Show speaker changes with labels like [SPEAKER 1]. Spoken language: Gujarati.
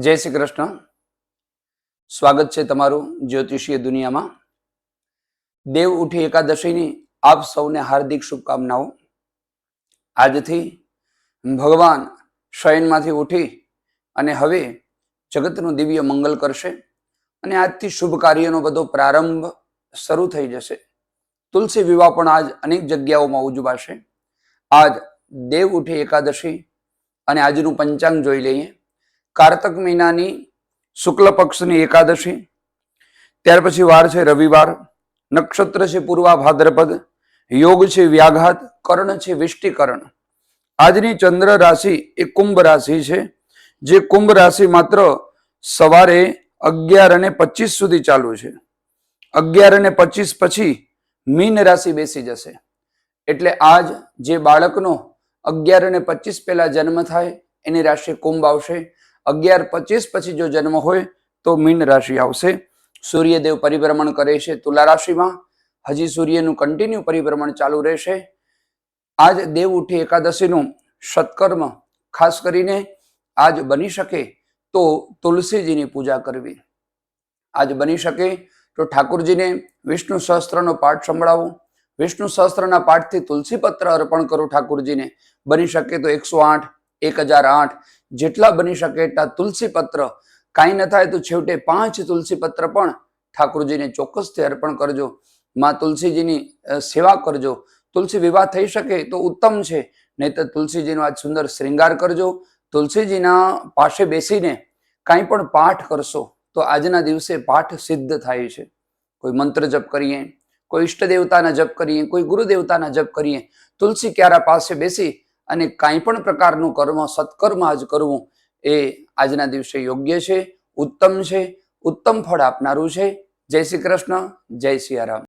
[SPEAKER 1] જય શ્રી કૃષ્ણ. સ્વાગત છે તમારું જ્યોતિષીય દુનિયામાં. દેવ ઉઠી એકાદશીની આપ સૌને હાર્દિક શુભકામનાઓ. આજથી ભગવાન શયનમાંથી ઉઠી અને હવે જગતનું દિવ્ય મંગલ કરશે અને આજથી શુભ કાર્યનો બધો પ્રારંભ શરૂ થઈ જશે. તુલસી વિવાહ પણ આજ અનેક જગ્યાઓમાં ઉજવાશે. આજ દેવ ઉઠી એકાદશી અને આજનું પંચાંગ જોઈ લઈએ. કારતક મહિનાની શુક્લ પક્ષની એકાદશી, ત્યાર પછી વાર છે રવિવાર, નક્ષત્ર છે પૂર્વા ભાદ્રપદ, યોગ છે વ્યાઘાત, કર્ણ છે વિષ્ટિકરણ. આજની ચંદ્ર રાશિ એ કુંભ રાશિ છે, જે કુંભ રાશિ માત્ર સવારે અગિયાર અને પચીસ સુધી ચાલુ છે. અગિયાર અને પચીસ પછી મીન રાશિ બેસી જશે. એટલે આજ જે બાળકનો અગિયાર અને પચીસ પહેલા જન્મ થાય, એની રાશિ કુંભ આવશે. અગિયાર પચીસ પછી જો જન્મ હોય તો મીન રાશિ આવશે. સૂર્યદેવ પરિભ્રમણ કરે છે તુલા રાશિમાં. હજી સૂર્યનું કન્ટિન્યુ પરિભ્રમણ ચાલુ રહેશે. આજ દેવ ઉઠી એકાદશીનું સત્કર્મ ખાસ કરીને આજ બની શકે તો તુલસીજીની પૂજા કરવી. આજ બની શકે તો ઠાકુરજીને વિષ્ણુ સહસ્ત્રનો પાઠ સંભળાવો. વિષ્ણુ સહસ્ત્રના પાઠથી તુલસી પત્ર અર્પણ કરો ઠાકુરજીને. બની શકે તો એકસો આઠ, એક હજાર આઠ જેટલા બની શકે એટલા તુલસી પત્ર. કાંઈ ન થાય તો છેવટે પાંચ તુલસી પત્ર પણ ઠાકુરજીને ચોક્કસથી અર્પણ કરજો. માં તુલસીજીની સેવા કરજો. તુલસી વિવાહ થઈ શકે તો ઉત્તમ છે. નહીં તો તુલસીજીનો આજ સુંદર શ્રૃંગાર કરજો. તુલસીજીના પાસે બેસીને કાંઈ પણ પાઠ કરશો તો આજના દિવસે પાઠ સિદ્ધ થાય છે. કોઈ મંત્ર જપ કરીએ, કોઈ ઈષ્ટ દેવતાના જપ કરીએ, કોઈ ગુરુ દેવતાના જપ કરીએ, તુલસી ક્યારા પાસે બેસી અને કાંઈ પણ પ્રકારનું કર્મ, સત્કર્મ આજ કરવું એ આજના દિવસે યોગ્ય છે, ઉત્તમ છે, ઉત્તમ ફળ આપનારું છે. જય શ્રી કૃષ્ણ, જય સિયારામ